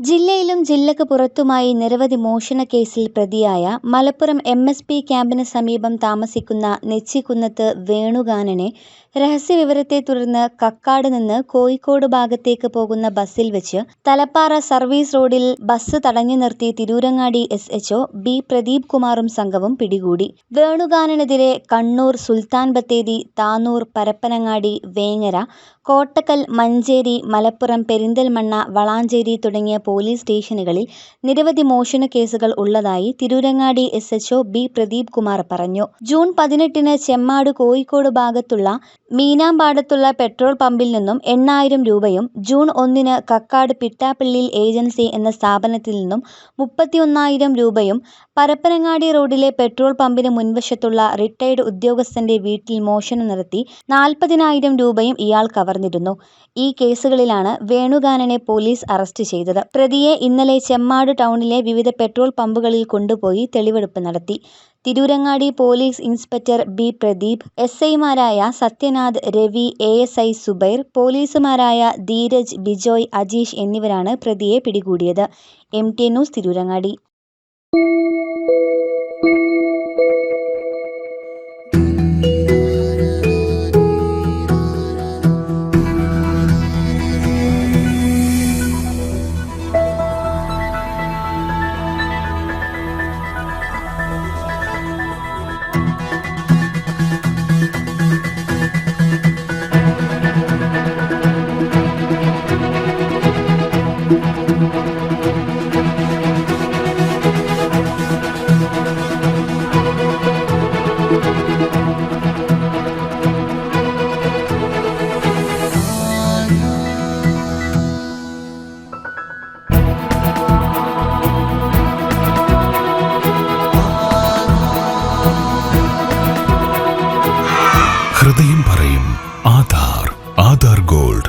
ജില്ലയിലും ജില്ലക്ക് പുറത്തുമായി നിരവധി മോഷണ കേസിൽ പ്രതിയായ മലപ്പുറം എം എസ് പി ക്യാമ്പിന് സമീപം താമസിക്കുന്ന നെച്ചിക്കുന്നത്ത് വേണുഗാനനെ രഹസ്യവിവരത്തെ തുടർന്ന് കക്കാട് നിന്ന് കോഴിക്കോട് ഭാഗത്തേക്ക് പോകുന്ന ബസ്സിൽ വെച്ച് തലപ്പാറ സർവീസ് റോഡിൽ ബസ് തടഞ്ഞു നിർത്തി Tirurangadi S H O B Pradeep കുമാറും സംഘവും പിടികൂടി. വേണുഗാനനെതിരെ കണ്ണൂർ സുൽത്താൻ ബത്തേരി താനൂർ പരപ്പനങ്ങാടി വേങ്ങര കോട്ടക്കൽ മഞ്ചേരി മലപ്പുറം പെരിന്തൽമണ്ണ വളാഞ്ചേരി തുടങ്ങിയ പോലീസ് സ്റ്റേഷനുകളിൽ നിരവധി മോഷണ കേസുകൾ ഉള്ളതായി Tirurangadi S H O B Pradeep Kumar പറഞ്ഞു. ജൂൺ പതിനെട്ടിന് ചെമ്മാട് കോഴിക്കോട് ഭാഗത്തുള്ള മീനാമ്പാടത്തുള്ള പെട്രോൾ പമ്പിൽ നിന്നും എണ്ണായിരം രൂപയും ജൂൺ ഒന്നിന് കക്കാട് പിട്ടാപ്പള്ളിയിൽ ഏജൻസി എന്ന സ്ഥാപനത്തിൽ നിന്നും മുപ്പത്തിയൊന്നായിരം രൂപയും പരപ്പനങ്ങാടി റോഡിലെ പെട്രോൾ പമ്പിന് മുൻവശത്തുള്ള റിട്ടയർഡ് ഉദ്യോഗസ്ഥന്റെ വീട്ടിൽ മോഷണം നടത്തി നാൽപ്പതിനായിരം രൂപയും ഇയാൾ കവർന്നിരുന്നു. ഈ കേസുകളിലാണ് വേണുഗാനനെ പോലീസ് അറസ്റ്റ് ചെയ്തത്. പ്രതിയെ ഇന്നലെ ചെമ്മാട് ടൗണിലെ വിവിധ പെട്രോൾ പമ്പുകളിൽ കൊണ്ടുപോയി തെളിവെടുപ്പ് നടത്തി. Tirurangadi police inspector B Pradeep S ഐമാരായ Sathyanath Ravi A S I Subair പോലീസുമാരായ Dheeraj Bijoy Ajeesh എന്നിവരാണ് പ്രതിയെ പിടികൂടിയത്. M T news Tirurangadi. ഹൃദയം പറയും ആധാർ ആധാർ ഗോൾഡ്